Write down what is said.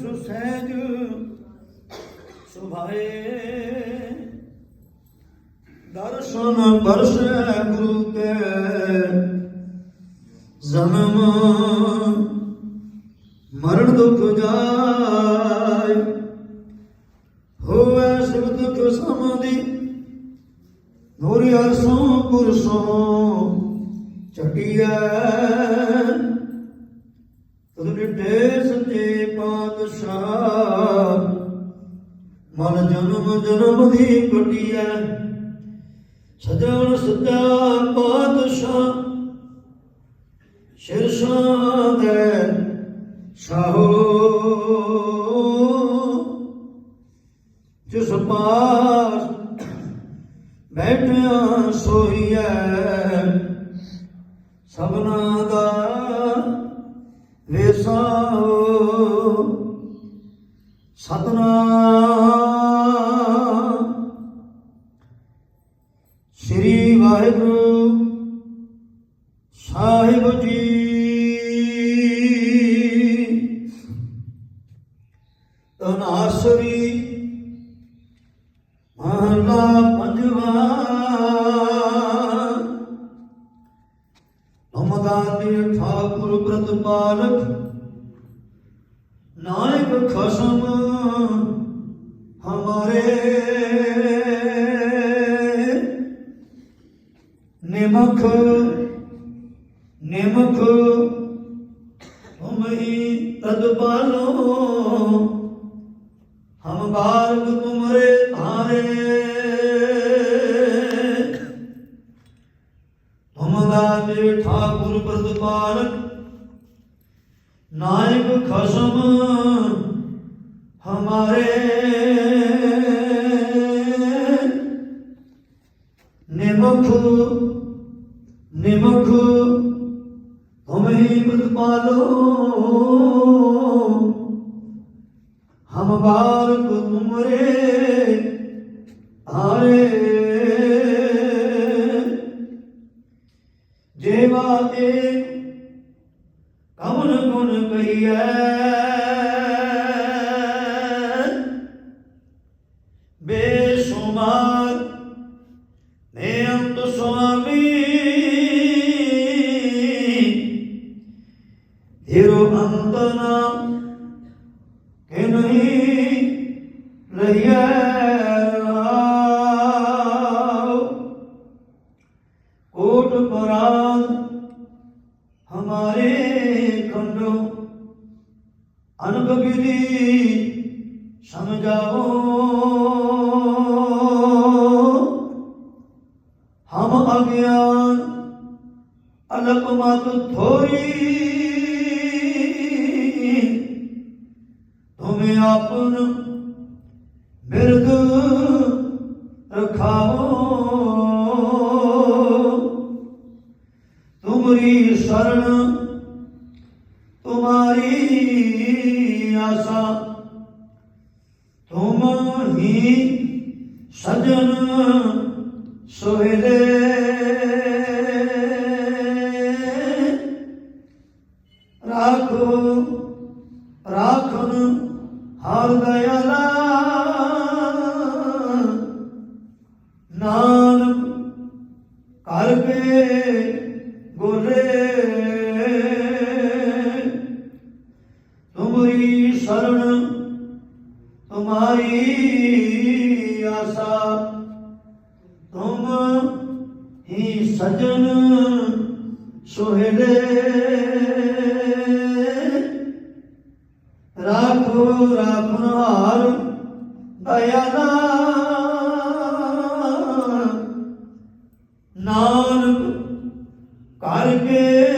ਸੁਸਹਿਜ ਸੁਭਾਏ। ਦਰਸ਼ਨ ਬਰਸੈ ਗੁਰੂ ਕੇ ਜਨਮ ਮਰਨ ਦੁਖ ਜਾਏ। ਹੋਵੇ ਸੁਖ ਦੁਖ ਸਮਾਧੀ ਨੂਰੀ ਅਰਸੋਂ ਪੁਰਸੋਂ ਚਟਿਐ ਤਦ ਨਿਟੇ ਮਨ ਜਨਮ ਜਨਮ ਦੀ ਕਟਿਐ। ਸਜਣ ਸੱਚਾ ਪਾਤਸ਼ਾਹ, ਸ਼ਿਰਸ਼ਾਂ ਦੇ ਸਾਹੋ। ਜਿਸ ਪਾਸ ਬੈਠਿਆ ਸੋਈਐ, ਸਭਨਾ ਦਾ ਵੇਸਾਓ ਸਤਨਾਮ ਸਾਹਿਬ ਜੀ। ਤਨਾਸਰੀ ਮਹਲਾ ਪੰਜਵਾ। ਨਮਦਾਤੇ ਠਾਕੁਰ ਪ੍ਰਤਪਾਲਕ ਨਾਇਕ ਖਸਮ ਹਮਾਰੇ। ਨਿਮਖ ਨਿਮਖ ਤੁਮ ਤਦ ਪਾਲੋ ਹਮ ਬਾਰਗ ਤੁਮਰੇ ਧਾਰੇ। ਤੁਮ ਦਾਤੇ ਠਾਕੁਰ ਪ੍ਰਤਪਾਲਕ। ਨਾਇਕ ਖਸਮ ਹਮਾਰੇ। ਨਿਮਖ ਹਮੇ ਪ੍ਰਤਪਾਲੋ ਹਮ ਬਾਰਕ ਤੁਮਰੇ ਆਰੇ। ਜੇਵਾ ਏਕ ਕਵਨ ਗੁਣ ਕਹੀਐ। ਬੇਸ਼ੁਮਾਰ ਨਿਯੰਤ ਸੁਆਮੀ। ਹੀਰੋ ਅੰਤਨਾ ਕਿ ਨਹੀਂ ਰਹੀਐ ਕੋਟ ਪਰਾਦ ਹਮਾਰੇ ਖੰਡੋ ਅਨਕ ਵਿਧੀ ਸਮਝਾਓ। ਹਮ ਅਗਿਆਨ ਅਲਪ ਮਤ ਥੋਈ ਆਪਨ ਬਿਰਦ ਰਖਾਓ। ਤੁਮਰੀ ਸ਼ਰਨ ਤੁਮਾਰੀ ਆਸਾ ਤੁਮ ਹੀ ਸਜਨ ਸੋਹਿਲੇ ਤੁਮਾਰੀ ਆਸਾ। ਤੁਮ ਹੀ ਸਜਣ ਸੁਹੇਲੇ ਰਾਖੋ ਰਾਖਨਾਰ ਦਇਆਲਾ ਨਾਨਕ ਕਰਕੇ